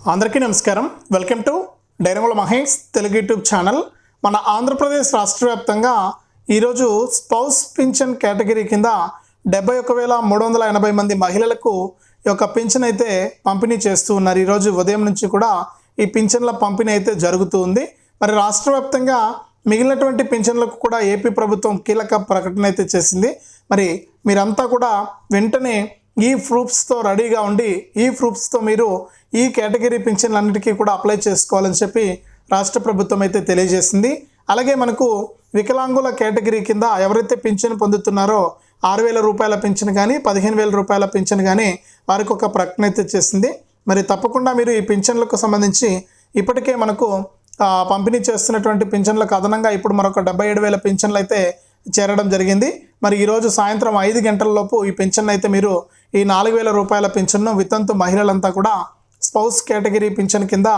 అందరికీ నమస్కారం. Welcome to Dairangula Mahesh Telugu YouTube channel మన ఆంధ్రప్రదేశ్ రాష్ట్ర వ్యాప్తంగా ఈరోజు స్పౌస్ పింఛన్ కేటగిరీ కింద డెబ్బై ఒక వేల మూడు వందల ఎనభై మంది మహిళలకు ఈ యొక్క పింఛన్ అయితే పంపిణీ చేస్తూ ఉన్నారు. ఈరోజు ఉదయం నుంచి కూడా ఈ పింఛన్ల పంపిణీ అయితే జరుగుతూ ఉంది. మరి రాష్ట్ర వ్యాప్తంగా మిగిలినటువంటి పింఛన్లకు కూడా ఏపీ ప్రభుత్వం కీలక ప్రకటన అయితే చేసింది. మరి మీరంతా కూడా వెంటనే ఈ ప్రూఫ్స్తో రెడీగా ఉండి ఈ ప్రూఫ్స్తో మీరు ఈ కేటగిరీ పింఛన్లన్నిటికీ కూడా అప్లై చేసుకోవాలని చెప్పి రాష్ట్ర ప్రభుత్వం అయితే తెలియజేసింది. అలాగే మనకు వికలాంగుల కేటగిరీ కింద ఎవరైతే పింఛన్ పొందుతున్నారో ఆరు వేల రూపాయల పింఛన్ కానీ పదిహేను వేల రూపాయల పింఛన్ కానీ వారికి ఒక ప్రకటన అయితే చేసింది. మరి తప్పకుండా మీరు ఈ పింఛన్లకు సంబంధించి ఇప్పటికే మనకు పంపిణీ చేస్తున్నటువంటి పింఛన్లకు అదనంగా ఇప్పుడు మరొక డెబ్బై ఏడు వేల పింఛన్లు అయితే చేరడం జరిగింది. మరి ఈరోజు సాయంత్రం ఐదు గంటల లోపు ఈ పింఛన్ అయితే మీరు ఈ నాలుగు వేల రూపాయల పింఛన్ను వితంతు మహిళలంతా కూడా స్పౌస్ కేటగిరీ పింఛన్ కింద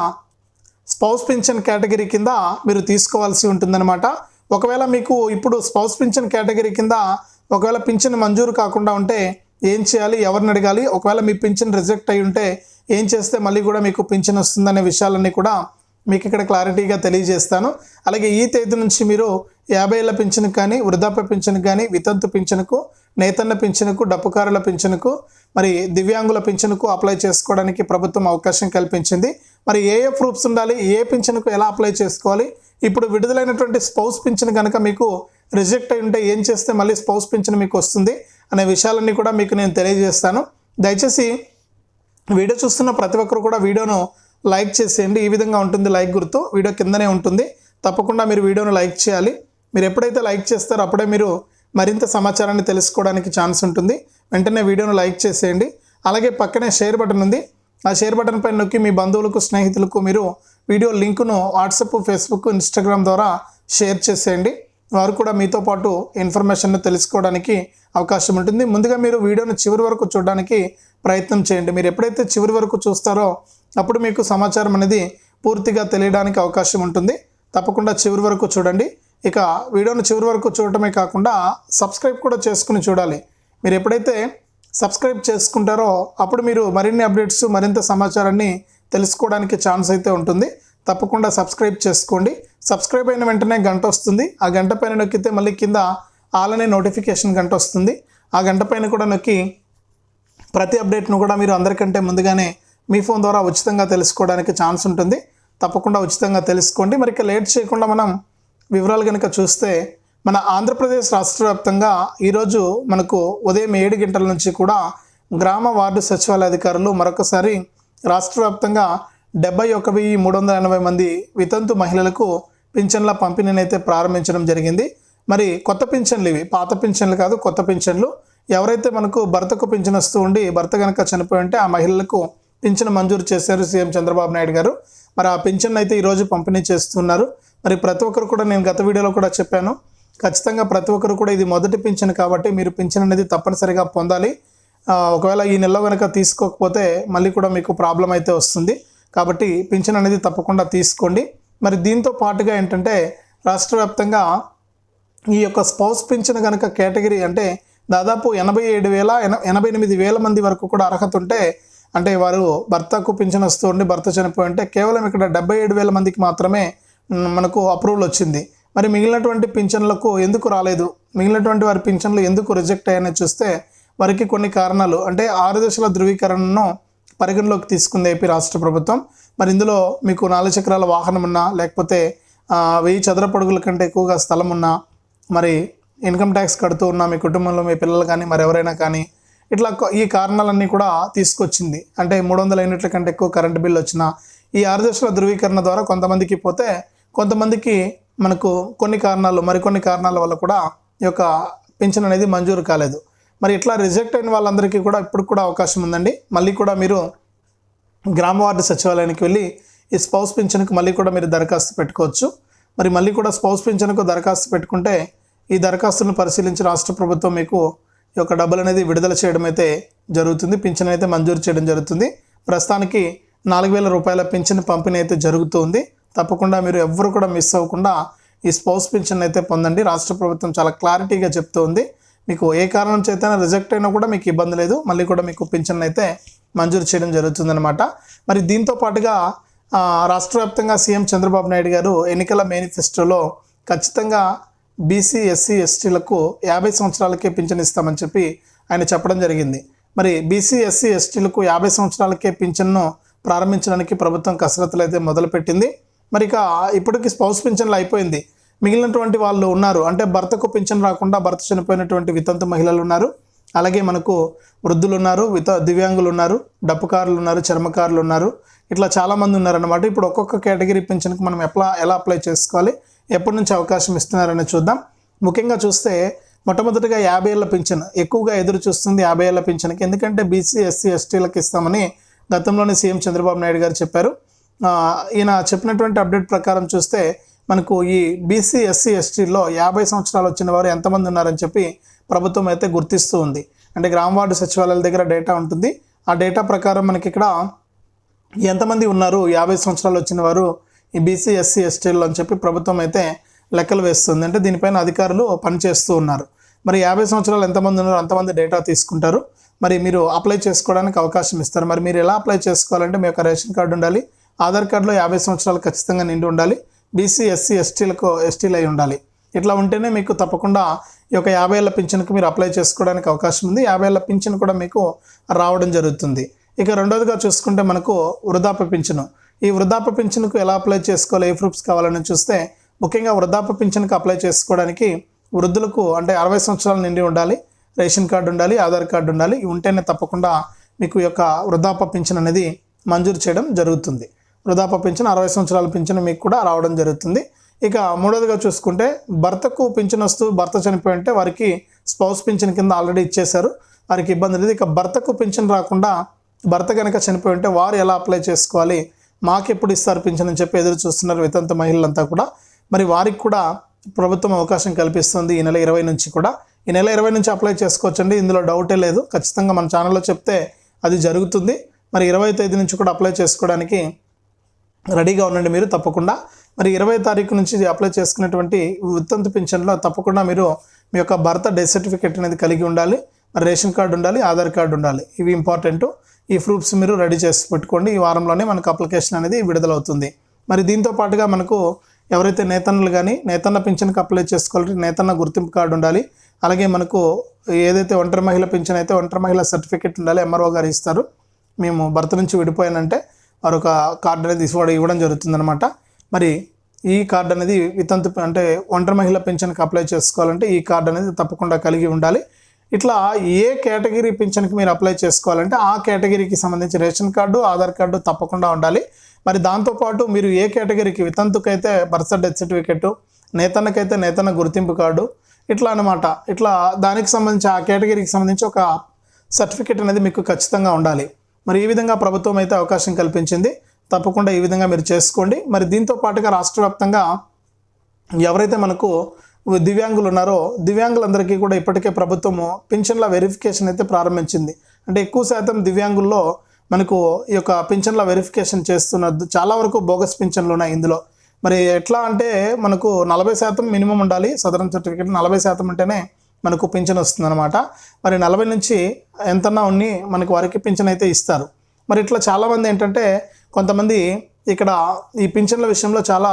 స్పౌస్ పింఛన్ కేటగిరీ కింద మీరు తీసుకోవాల్సి ఉంటుందన్నమాట. ఒకవేళ మీకు ఇప్పుడు స్పౌస్ పింఛన్ కేటగిరీ కింద ఒకవేళ పింఛన్ మంజూరు కాకుండా ఉంటే ఏం చేయాలి ఎవరిని అడగాలి? ఒకవేళ మీ పింఛన్ రిజెక్ట్ అయి ఉంటే ఏం చేస్తే మళ్ళీ కూడా మీకు పింఛన్ వస్తుందనే విషయాలన్నీ కూడా మీకు ఇక్కడ క్లారిటీగా తెలియజేస్తాను. అలాగే ఈ తేదీ నుంచి మీరు యాభై ఏళ్ళ పింఛన్కి కానీ వృద్ధాప్య పింఛన్కి కానీ వితంతు పింఛన్కు నేతన్న పింఛన్కు డప్పుకారుల పింఛన్కు మరి దివ్యాంగుల పింఛన్కు అప్లై చేసుకోవడానికి ప్రభుత్వం అవకాశం కల్పించింది. మరి ఏ ఏ ప్రూఫ్స్ ఉండాలి ఏ పింఛన్కు ఎలా అప్లై చేసుకోవాలి? ఇప్పుడు విడుదలైనటువంటి స్పౌస్ పింఛన్ కనుక మీకు రిజెక్ట్ అయి ఉంటే ఏం చేస్తే మళ్ళీ స్పౌస్ పింఛన్ మీకు వస్తుంది అనే విషయాలన్నీ కూడా మీకు నేను తెలియజేస్తాను. దయచేసి వీడియో చూస్తున్న ప్రతి ఒక్కరు కూడా వీడియోను లైక్ చేసేయండి. ఈ విధంగా ఉంటుంది లైక్ గుర్తు. వీడియో కిందనే ఉంటుంది. తప్పకుండా మీరు వీడియోను లైక్ చేయాలి. మీరు ఎప్పుడైతే లైక్ చేస్తారో అప్పుడే మీరు మరింత సమాచారాన్ని తెలుసుకోవడానికి ఛాన్స్ ఉంటుంది. వెంటనే వీడియోను లైక్ చేసేయండి. అలాగే పక్కనే షేర్ బటన్ ఉంది. ఆ షేర్ బటన్ పైన నొక్కి మీ బంధువులకు స్నేహితులకు మీరు వీడియో లింకును వాట్సాప్ ఫేస్బుక్ ఇన్స్టాగ్రామ్ ద్వారా షేర్ చేసేయండి. వారు కూడా మీతో పాటు ఇన్ఫర్మేషన్ను తెలుసుకోవడానికి అవకాశం ఉంటుంది. ముందుగా మీరు వీడియోను చివరి వరకు చూడడానికి ప్రయత్నం చేయండి. మీరు ఎప్పుడైతే చివరి వరకు చూస్తారో అప్పుడు మీకు సమాచారం అనేది పూర్తిగా తెలియడానికి అవకాశం ఉంటుంది. తప్పకుండా చివరి వరకు చూడండి. ఇక వీడియోను చివరి వరకు చూడటమే కాకుండా సబ్స్క్రైబ్ కూడా చేసుకుని చూడాలి. మీరు ఎప్పుడైతే సబ్స్క్రైబ్ చేసుకుంటారో అప్పుడు మీరు మరిన్ని అప్డేట్స్ మరింత సమాచారాన్ని తెలుసుకోవడానికి ఛాన్స్ అయితే ఉంటుంది. తప్పకుండా సబ్స్క్రైబ్ చేసుకోండి. సబ్స్క్రైబ్ అయిన వెంటనే గంట వస్తుంది. ఆ గంట పైన నొక్కితే మళ్ళీ కింద ఆల్ అనే నోటిఫికేషన్ గంట వస్తుంది. ఆ గంట పైన కూడా నొక్కి ప్రతి అప్డేట్ను కూడా మీరు అందరికంటే ముందుగానే మీ ఫోన్ ద్వారా ఉచితంగా తెలుసుకోవడానికి ఛాన్స్ ఉంటుంది. తప్పకుండా ఉచితంగా తెలుసుకోండి. మరి ఇక లేట్ చేయకుండా మనం వివరాలు కనుక చూస్తే మన ఆంధ్రప్రదేశ్ రాష్ట్ర వ్యాప్తంగా ఈరోజు మనకు ఉదయం ఏడు గంటల నుంచి కూడా గ్రామ వార్డు సచివాలయ అధికారులు మరొకసారి రాష్ట్ర వ్యాప్తంగా డెబ్బై ఒక వెయ్యి మూడు వందల ఎనభై మంది వితంతు మహిళలకు పింఛన్ల పంపిణీని అయితే ప్రారంభించడం జరిగింది. మరి కొత్త పింఛన్లు ఇవి. పాత పింఛన్లు కాదు కొత్త పింఛన్లు. ఎవరైతే మనకు భర్తకు పింఛన్ వస్తూ ఉండి భర్త కనుక చనిపోయి ఉంటే ఆ మహిళలకు పింఛన్ మంజూరు చేశారు సీఎం చంద్రబాబు నాయుడు గారు. మరి ఆ పింఛన్ అయితే ఈరోజు పంపిణీ చేస్తున్నారు. మరి ప్రతి ఒక్కరు కూడా నేను గత వీడియోలో కూడా చెప్పాను. ఖచ్చితంగా ప్రతి ఒక్కరు కూడా ఇది మొదటి పింఛన్ కాబట్టి మీరు పింఛన్ అనేది తప్పనిసరిగా పొందాలి. ఒకవేళ ఈ నెలలో కనుక తీసుకోకపోతే మళ్ళీ కూడా మీకు ప్రాబ్లం అయితే వస్తుంది. కాబట్టి పింఛన్ అనేది తప్పకుండా తీసుకోండి. మరి దీంతో పాటుగా ఏంటంటే రాష్ట్ర వ్యాప్తంగా ఈ యొక్క స్పౌస్ పింఛన్ కనుక కేటగిరీ అంటే దాదాపు ఎనభై ఏడు వేల ఎన ఎనభై ఎనిమిది వేల మంది వరకు కూడా అర్హత ఉంటే అంటే వారు భర్తకు పింఛన్ వస్తూ ఉండి భర్త చనిపోయి ఉంటే కేవలం ఇక్కడ డెబ్బై ఏడు వేల మందికి మాత్రమే మనకు అప్రూవల్ వచ్చింది. మరి మిగిలినటువంటి పింఛన్లకు ఎందుకు రాలేదు? మిగిలినటువంటి వారి పింఛన్లు ఎందుకు రిజెక్ట్ అయ్యాయని చూస్తే వారికి కొన్ని కారణాలు. అంటే ఆరు దశల ధృవీకరణను పరిగణలోకి తీసుకుంది ఏపీ రాష్ట్ర ప్రభుత్వం. మరి ఇందులో మీకు నాలుగు చక్రాల వాహనం ఉన్నా లేకపోతే వెయ్యి చదరపడుగుల కంటే ఎక్కువగా స్థలం ఉన్నా మరి ఇన్కమ్ ట్యాక్స్ కడుతూ ఉన్న మీ కుటుంబంలో మీ పిల్లలు కానీ మరి ఎవరైనా కానీ ఇట్లా ఈ కారణాలన్నీ కూడా తీసుకొచ్చింది. అంటే మూడు వందల యూనిట్ల కంటే ఎక్కువ కరెంట్ బిల్ వచ్చిన ఈ ఆరు ధృవీకరణ ద్వారా కొంతమందికి పోతే కొంతమందికి మనకు కొన్ని కారణాలు మరికొన్ని కారణాల వల్ల కూడా ఈ యొక్క పింఛన్ అనేది మంజూరు కాలేదు. మరి ఇట్లా రిజెక్ట్ అయిన వాళ్ళందరికీ కూడా ఇప్పుడు కూడా అవకాశం ఉందండి. మళ్ళీ కూడా మీరు గ్రామ వార్డు సచివాలయానికి వెళ్ళి ఈ స్పౌస్ పింఛన్కు మళ్ళీ కూడా మీరు దరఖాస్తు పెట్టుకోవచ్చు. మరి మళ్ళీ కూడా స్పౌస్ పింఛన్కు దరఖాస్తు పెట్టుకుంటే ఈ దరఖాస్తును పరిశీలించి రాష్ట్ర ప్రభుత్వం మీకు యొక్క డబ్బులు అనేది విడుదల చేయడం అయితే జరుగుతుంది. పింఛన్ అయితే మంజూరు చేయడం జరుగుతుంది. ప్రస్తుతానికి నాలుగు వేల రూపాయల పింఛన్ పంపిణీ అయితే జరుగుతుంది. తప్పకుండా మీరు ఎవ్వరు కూడా మిస్ అవ్వకుండా ఈ స్పౌస్ పింఛన్ అయితే పొందండి. రాష్ట్ర ప్రభుత్వం చాలా క్లారిటీగా చెప్తూ ఉంది మీకు ఏ కారణం చేతైనా రిజెక్ట్ అయినా కూడా మీకు ఇబ్బంది లేదు. మళ్ళీ కూడా మీకు పింఛన్ అయితే మంజూరు చేయడం జరుగుతుందన్నమాట. మరి దీంతో పాటుగా రాష్ట్రవ్యాప్తంగా రాష్ట్ర వ్యాప్తంగా సీఎం చంద్రబాబు నాయుడు గారు ఎన్నికల మేనిఫెస్టోలో ఖచ్చితంగా బీసీ ఎస్సీ ఎస్టీలకు యాభై సంవత్సరాలకే పింఛన్ ఇస్తామని చెప్పి ఆయన చెప్పడం జరిగింది. మరి బీసీ ఎస్సీ ఎస్టీలకు యాభై సంవత్సరాలకే పింఛన్ను ప్రారంభించడానికి ప్రభుత్వం కసరత్తులు అయితే మొదలుపెట్టింది. మరి ఇక ఇప్పటికి స్పౌస్ పింఛన్లు అయిపోయింది. మిగిలినటువంటి వాళ్ళు ఉన్నారు. అంటే భర్తకు పింఛన్ రాకుండా భర్త చనిపోయినటువంటి వితంతు మహిళలు ఉన్నారు. అలాగే మనకు వృద్ధులు ఉన్నారు విత దివ్యాంగులు ఉన్నారు డప్పుకారులు ఉన్నారు చర్మకారులు ఉన్నారు. ఇట్లా చాలామంది ఉన్నారన్నమాట. ఇప్పుడు ఒక్కొక్క కేటగిరీ పింఛన్కి మనం ఎట్లా ఎలా అప్లై చేసుకోవాలి? ఎప్పటి నుంచి అవకాశం ఇస్తున్నారని చూద్దాం. ముఖ్యంగా చూస్తే మొట్టమొదటిగా యాభై ఏళ్ళ పింఛన్. ఎక్కువగా ఎదురు చూస్తుంది యాభై ఏళ్ళ పింఛన్కి. ఎందుకంటే బీసీ ఎస్సీ ఎస్టీలకు ఇస్తామని గతంలోనే సీఎం చంద్రబాబు నాయుడు గారు చెప్పారు. ఈయన చెప్పినటువంటి అప్డేట్ ప్రకారం చూస్తే మనకు ఈ బీసీ ఎస్సీ ఎస్టీలో యాభై సంవత్సరాలు వచ్చిన వారు ఎంతమంది ఉన్నారని చెప్పి ప్రభుత్వం అయితే గుర్తిస్తూ ఉంది. అంటే గ్రామ వార్డు సచివాలయాల దగ్గర డేటా ఉంటుంది. ఆ డేటా ప్రకారం మనకి ఇక్కడ ఎంతమంది ఉన్నారు? యాభై సంవత్సరాలు వచ్చిన వారు ఈ బీసీ ఎస్సీ ఎస్టీల్లో అని చెప్పి ప్రభుత్వం అయితే లెక్కలు వేస్తుంది. అంటే దీనిపైన అధికారులు పనిచేస్తూ ఉన్నారు. మరి యాభై సంవత్సరాలు ఎంతమంది ఉన్నారో అంతమంది డేటా తీసుకుంటారు. మరి మీరు అప్లై చేసుకోవడానికి అవకాశం ఇస్తారు. మరి మీరు ఎలా అప్లై చేసుకోవాలంటే మీ యొక్క రేషన్ కార్డు ఉండాలి ఆధార్ కార్డులో యాభై సంవత్సరాలు ఖచ్చితంగా నిండి ఉండాలి బీసీ ఎస్సీ ఎస్టీలకు ఎస్టీలు అయి ఉండాలి. ఇట్లా ఉంటేనే మీకు తప్పకుండా ఈ యొక్క యాభై ఏళ్ళ పింఛన్కి మీరు అప్లై చేసుకోవడానికి అవకాశం ఉంది. యాభై ఏళ్ళ పింఛన్ కూడా మీకు రావడం జరుగుతుంది. ఇక రెండోదిగా చూసుకుంటే మనకు వృద్ధాప్య పింఛను. ఈ వృద్ధాప్య పింఛన్కు ఎలా అప్లై చేసుకోవాలి? ఏ ప్రూఫ్స్ కావాలని చూస్తే ముఖ్యంగా వృద్ధాప్య పింఛన్కు అప్లై చేసుకోవడానికి వృద్ధులకు అంటే అరవై సంవత్సరాలు నిండి ఉండాలి రేషన్ కార్డు ఉండాలి ఆధార్ కార్డు ఉండాలి ఉంటేనే తప్పకుండా మీకు యొక్క వృద్ధాప్య పింఛన్ అనేది మంజూరు చేయడం జరుగుతుంది. వృద్ధాప్య పింఛన్ అరవై సంవత్సరాల పింఛన్ మీకు కూడా రావడం జరుగుతుంది. ఇక మూడోదిగా చూసుకుంటే భర్తకు పింఛన్ వస్తూ భర్త చనిపోయి ఉంటే వారికి స్పౌస్ పింఛన్ కింద ఆల్రెడీ ఇచ్చేశారు. వారికి ఇబ్బంది లేదు. ఇక భర్తకు పింఛన్ రాకుండా భర్త కనుక చనిపోయి ఉంటే వారు ఎలా అప్లై చేసుకోవాలి? మాకు ఎప్పుడు ఇస్తారు పింఛన్ అని చెప్పి ఎదురు చూస్తున్నారు వితంత మహిళలంతా కూడా. మరి వారికి కూడా ప్రభుత్వం అవకాశం కల్పిస్తుంది. ఈ నెల ఇరవై నుంచి కూడా. ఈ నెల ఇరవై నుంచి అప్లై చేసుకోవచ్చండి. ఇందులో డౌటే లేదు. ఖచ్చితంగా మన ఛానల్లో చెప్తే అది జరుగుతుంది. మరి ఇరవై తేదీ నుంచి కూడా అప్లై చేసుకోవడానికి రెడీగా ఉండండి మీరు తప్పకుండా. మరి ఇరవై తారీఖు నుంచి అప్లై చేసుకున్నటువంటి వితంతు పింఛన్లో తప్పకుండా మీరు మీ యొక్క భర్త డెత్ సర్టిఫికేట్ అనేది కలిగి ఉండాలి. మరి రేషన్ కార్డు ఉండాలి ఆధార్ కార్డు ఉండాలి. ఇవి ఇంపార్టెంట్. ఈ ప్రూఫ్స్ మీరు రెడీ చేసి పెట్టుకోండి. ఈ వారంలోనే మనకు అప్లికేషన్ అనేది విడుదలవుతుంది. మరి దీంతో పాటుగా మనకు ఎవరైతే నేతన్నలు కానీ నేతన్న పింఛన్కి అప్లై చేసుకోవాలంటే నేతన్న గుర్తింపు కార్డు ఉండాలి. అలాగే మనకు ఏదైతే ఒంటరి మహిళ పింఛన్ అయితే ఒంటరి మహిళ సర్టిఫికేట్ ఉండాలి ఎంఆర్ఓ గారు ఇస్తారు. మేము భర్త నుంచి విడిపోయానంటే వారు ఒక కార్డు అనేది ఇవ్వడం ఇవ్వడం జరుగుతుందనమాట మరి ఈ కార్డు అనేది వితంతు అంటే ఒంటరి మహిళ పింఛన్కి అప్లై చేసుకోవాలంటే ఈ కార్డు అనేది తప్పకుండా కలిగి ఉండాలి. ఇట్లా ఏ కేటగిరీ పింఛన్కి మీరు అప్లై చేసుకోవాలంటే ఆ కేటగిరీకి సంబంధించి రేషన్ కార్డు ఆధార్ కార్డు తప్పకుండా ఉండాలి. మరి దాంతోపాటు మీరు ఏ కేటగిరీకి వితంతుకైతే బర్త్ డెత్ సర్టిఫికెట్ నేతన్నకైతే నేతన్న గుర్తింపు కార్డు ఇట్లా అన్నమాట. ఇట్లా దానికి సంబంధించి ఆ కేటగిరీకి సంబంధించి ఒక సర్టిఫికెట్ అనేది మీకు ఖచ్చితంగా ఉండాలి. మరి ఈ విధంగా ప్రభుత్వం అయితే అవకాశం కల్పించింది. తప్పకుండా ఈ విధంగా మీరు చేసుకోండి. మరి దీంతో పాటుగా రాష్ట్ర వ్యాప్తంగా ఎవరైతే మనకు దివ్యాంగులు ఉన్నారో దివ్యాంగులందరికీ కూడా ఇప్పటికే ప్రభుత్వము పింఛన్ల వెరిఫికేషన్ అయితే ప్రారంభించింది. అంటే ఎక్కువ శాతం దివ్యాంగుల్లో మనకు ఈ యొక్క పింఛన్ల వెరిఫికేషన్ చేస్తున్న చాలా వరకు బోగస్ పింఛన్లు ఉన్నాయి ఇందులో. మరి ఎట్లా అంటే మనకు నలభై శాతం మినిమం ఉండాలి సదరన్ సర్టిఫికేట్ నలభై శాతం ఉంటేనే మనకు పింఛన్ వస్తుందన్నమాట. మరి నలభై నుంచి ఎంతన్నా ఉన్ని మనకు వారికి పింఛన్ అయితే ఇస్తారు. మరి ఇట్లా చాలామంది ఏంటంటే కొంతమంది ఇక్కడ ఈ పింఛన్ల విషయంలో చాలా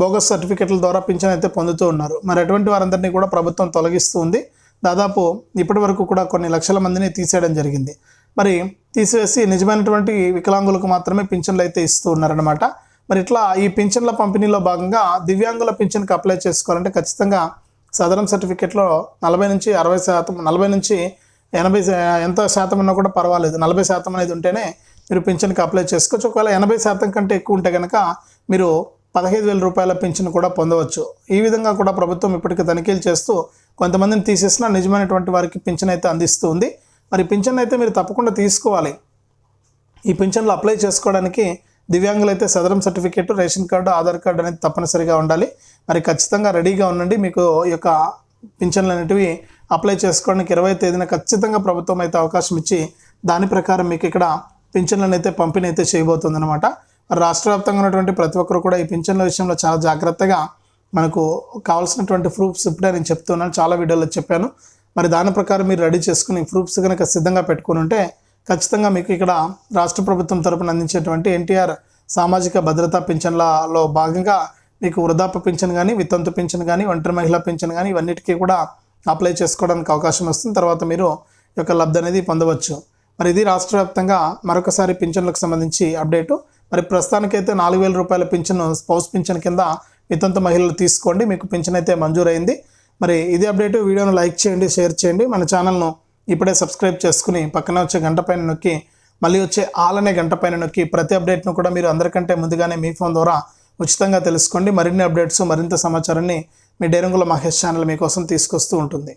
బోగస్ సర్టిఫికెట్ల ద్వారా పింఛన్ అయితే పొందుతూ ఉన్నారు. మరి అటువంటి వారందరినీ కూడా ప్రభుత్వం తొలగిస్తూ ఉంది. దాదాపు ఇప్పటి వరకు కూడా కొన్ని లక్షల మందిని తీసేయడం జరిగింది. మరి తీసివేసి నిజమైనటువంటి వికలాంగులకు మాత్రమే పింఛన్లు అయితే ఇస్తూ ఉన్నారనమాట మరి ఇట్లా ఈ పింఛన్ల పంపిణీలో భాగంగా దివ్యాంగుల పింఛన్కి అప్లై చేసుకోవాలంటే ఖచ్చితంగా సదరం సర్టిఫికేట్లో నలభై నుంచి అరవై శాతం నలభై నుంచి ఎనభై ఎంత శాతం ఉన్నా కూడా పర్వాలేదు. నలభై శాతం అనేది ఉంటేనే మీరు పింఛన్కి అప్లై చేసుకోవచ్చు. ఒకవేళ ఎనభై శాతం కంటే ఎక్కువ ఉంటే కనుక మీరు పదహైదు వేల రూపాయల పింఛన్ కూడా పొందవచ్చు. ఈ విధంగా కూడా ప్రభుత్వం ఇప్పటికీ తనిఖీలు చేస్తూ కొంతమందిని తీసేసిన నిజమైనటువంటి వారికి పింఛన్ అయితే అందిస్తూ ఉంది. మరి పింఛన్ అయితే మీరు తప్పకుండా తీసుకోవాలి. ఈ పింఛన్లు అప్లై చేసుకోవడానికి దివ్యాంగులైతే Sadaram certificate ration card Aadhaar card అనేది తప్పనిసరిగా ఉండాలి. మరి ఖచ్చితంగా రెడీగా ఉండండి. మీకు ఈ యొక్క పింఛన్లు అనేటివి అప్లై చేసుకోవడానికి ఇరవై తేదీన ఖచ్చితంగా ప్రభుత్వం అయితే అవకాశం ఇచ్చి దాని ప్రకారం మీకు ఇక్కడ పింఛన్లను అయితే పంపిణీ అయితే చేయబోతుంది అనమాట రాష్ట్ర వ్యాప్తంగా ఉన్నటువంటి ప్రతి ఒక్కరు కూడా ఈ పింఛన్ల విషయంలో చాలా జాగ్రత్తగా మనకు కావాల్సినటువంటి ప్రూఫ్స్ ఇప్పుడే నేను చెప్తున్నాను చాలా వీడియోలో చెప్పాను. మరి దాని ప్రకారం మీరు రెడీ చేసుకుని ప్రూఫ్స్ కనుక సిద్ధంగా పెట్టుకుని ఉంటే ఖచ్చితంగా మీకు ఇక్కడ రాష్ట్ర ప్రభుత్వం తరపున అందించేటువంటి ఎన్టీఆర్ సామాజిక భద్రతా పింఛన్లలో భాగంగా మీకు వృద్ధాప్య పింఛన్ కానీ వితంతు పింఛన్ కానీ ఒంటరి మహిళా పింఛన్ కానీ ఇవన్నిటికీ కూడా అప్లై చేసుకోవడానికి అవకాశం వస్తుంది. తర్వాత మీరు యొక్క లబ్ధి అనేది పొందవచ్చు. మరి ఇది రాష్ట్ర వ్యాప్తంగా మరొకసారి పింఛన్లకు సంబంధించి అప్డేటు. మరి ప్రస్తుతానికైతే నాలుగు వేల రూపాయల పింఛన్ స్పౌస్ పింఛన్ కింద వితంత మహిళలు తీసుకోండి. మీకు పింఛన్ అయితే మంజూరైంది. మరి ఇది అప్డేట్. వీడియోను లైక్ చేయండి షేర్ చేయండి. మన ఛానల్ను ఇప్పుడే సబ్స్క్రైబ్ చేసుకుని పక్కన వచ్చే గంట పైన నొక్కి మళ్ళీ వచ్చే ఆలనే గంట పైన నొక్కి ప్రతి అప్డేట్ను కూడా మీరు అందరికంటే ముందుగానే మీ ఫోన్ ద్వారా ఉచితంగా తెలుసుకోండి. మరిన్ని అప్డేట్స్ మరింత సమాచారాన్ని మీ డేరంగుల మహేష్ ఛానల్ మీకోసం తీసుకొస్తూ ఉంటుంది.